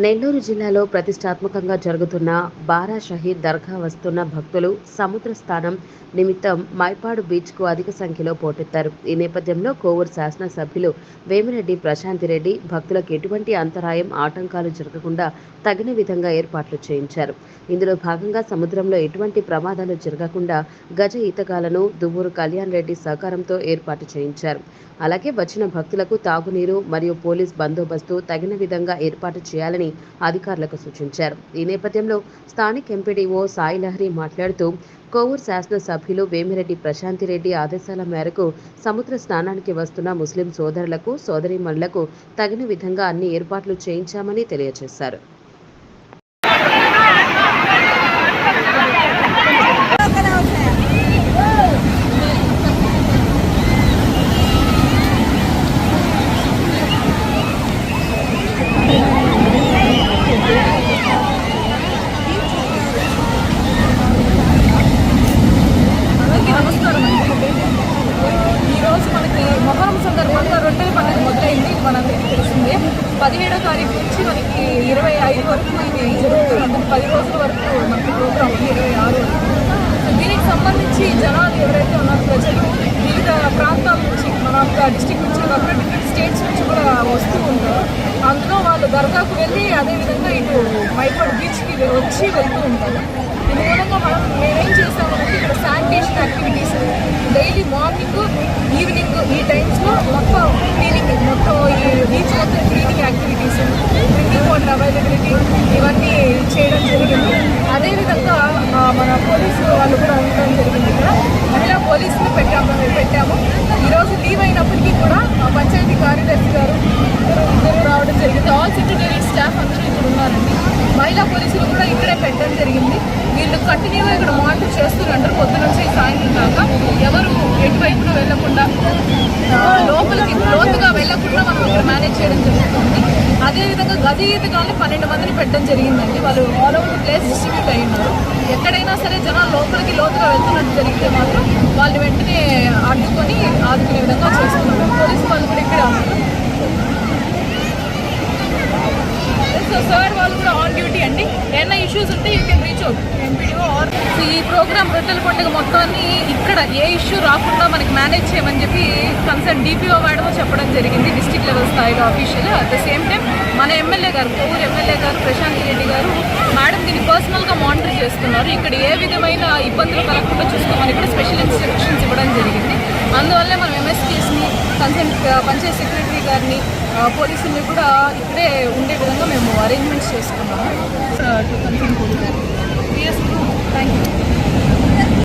నెల్లూరు జిల్లాలో ప్రతిష్టాత్మకంగా జరుగుతున్న బారా షహీద్ దర్గా వస్తున్న భక్తులు సముద్ర స్థానం నిమిత్తం మైపాడు బీచ్కు అధిక సంఖ్యలో పోటెత్తారు. ఈ నేపథ్యంలో కోవూరు శాసనసభ్యులు వేమిరెడ్డి ప్రశాంతి రెడ్డి భక్తులకు ఎటువంటి అంతరాయం ఆటంకాలు జరగకుండా తగిన విధంగా ఏర్పాట్లు చేయించారు. ఇందులో భాగంగా సముద్రంలో ఎటువంటి ప్రమాదాలు జరగకుండా గజ ఈతగాలను దువ్వూరు కళ్యాణ్ రెడ్డి సహకారంతో ఏర్పాటు చేయించారు. అలాగే వచ్చిన భక్తులకు తాగునీరు మరియు పోలీస్ బందోబస్తు తగిన విధంగా ఏర్పాటు చేయాలని అధికారులకు సూచించారు. ఈ నేపథ్యంలో స్థానిక ఎంపీడీఓ సాయి లహరి మాట్లాడుతూ కోవూరు శాసనసభ్యులు వేమిరెడ్డి ప్రశాంతిరెడ్డి ఆదేశాల మేరకు సముద్ర స్నానానికి వస్తున్న ముస్లిం సోదరులకు సోదరీమణులకు తగిన విధంగా అన్ని ఏర్పాట్లు చేయించామని తెలియజేశారు. సందర్భంగా రొట్టెల మొదలైంది మనందరికీ తెలిసిందే. పదిహేడో తారీఖు నుంచి మనకి ఇరవై ఐదు వరకు ఇది జరుగుతుంది పది రోజుల వరకు మనకి ప్రోగ్రామ్ ఉంది ఇరవై ఆరు వరకు. దీనికి సంబంధించి జనాలు ఎవరైతే ఉన్నారో ప్రజలు వివిధ ప్రాంతాల నుంచి మన డిస్టిక్ నుంచి కాకుండా డిఫరెంట్ స్టేట్స్ నుంచి కూడా వస్తూ ఉంటారు. అందులో వాళ్ళు దర్గాకు వెళ్ళి అదేవిధంగా ఇటు మైపాడు బీచ్కి వచ్చి వెళ్తూ ఉంటారు. దీని మూలంగా మనం మేమేం చేస్తాం ఇక్కడ sanitation activities daily morning evening ఈ టైమ్స్లో మొత్తం క్లీనింగ్ మొత్తం ఈ బీచ్ మొత్తం cleaning activities drinking water availability ఇవన్నీ చేయడం జరిగింది అదేవిధంగా ఆ, మన పోలీసు వాళ్ళు కూడా ఉండడం జరిగింది ఇక్కడ మహిళా పోలీసులు పెట్టాము పెట్టాము ఈరోజు లీవ్ అయినప్పటికీ కూడా ఆ పంచాయతీ కార్యదర్శి గారు ఇద్దరు ఇద్దరు రావడం జరిగింది ఆల్ సెక్రటరీ స్టాఫ్ అందరూ ఇక్కడ ఉన్నారండి మహిళా పోలీసులు కూడా ఇక్కడే పెట్టడం జరిగింది వీళ్ళు కంటిన్యూగా ఇక్కడ మానిటర్ చేస్తున్నారు పొద్దు నుంచి సాయంత్రం దాకా ఎవరు ఎటువైపున వెళ్ళకుండా లోపలికి లోతుగా వెళ్ళకుండా మనం ఇక్కడ మేనేజ్ చేయడం జరుగుతుంది. అదేవిధంగా గది ఈతగానే పన్నెండు మందిని పెట్టడం జరిగిందండి. వాళ్ళు ఆల్ ఓవర్ ప్లేస్ డిస్ట్రిబ్యూట్ అయి ఉన్నారు. ఎక్కడైనా సరే జనాలు లోపలికి లోతుగా వెళ్తున్నట్టు జరిగితే మాత్రం వాళ్ళు వెంటనే అడ్డుకొని ఆదుకునే విధంగా చేస్తున్నారు పోలీసు వాళ్ళు కూడా ఇక్కడే ఉన్నారు సో సార్ వాళ్ళు కూడా ఆన్ డ్యూటీ అండి. ఏమైనా ఇష్యూస్ ఉంటే you can reach out MPDO or so ఈ ప్రోగ్రామ్ రొట్టెల పండుగ మొత్తాన్ని ఇక్కడ ఏ ఇష్యూ రాకుండా మనకి మేనేజ్ చేయమని చెప్పి కన్సర్న్ డిపిఓ మేడం చెప్పడం జరిగింది డిస్టిక్ లెవెల్ స్థాయిలో official at the same time మన ఎమ్మెల్యే గారు కోవూరు ఎమ్మెల్యే గారు ప్రశాంత్ రెడ్డి గారు మేడం దీన్ని పర్సనల్గా మానిటర్ చేస్తున్నారు. ఇక్కడ ఏ విధమైన ఇబ్బందులు కలగ కన్సర్న్ uh, పంచాయత్ సెక్రటరీ గారిని uh, పోలీసుల్ని కూడా ఇక్కడే ఉండే విధంగా మేము అరేంజ్మెంట్స్ చేసుకున్నాము. Uh, thank you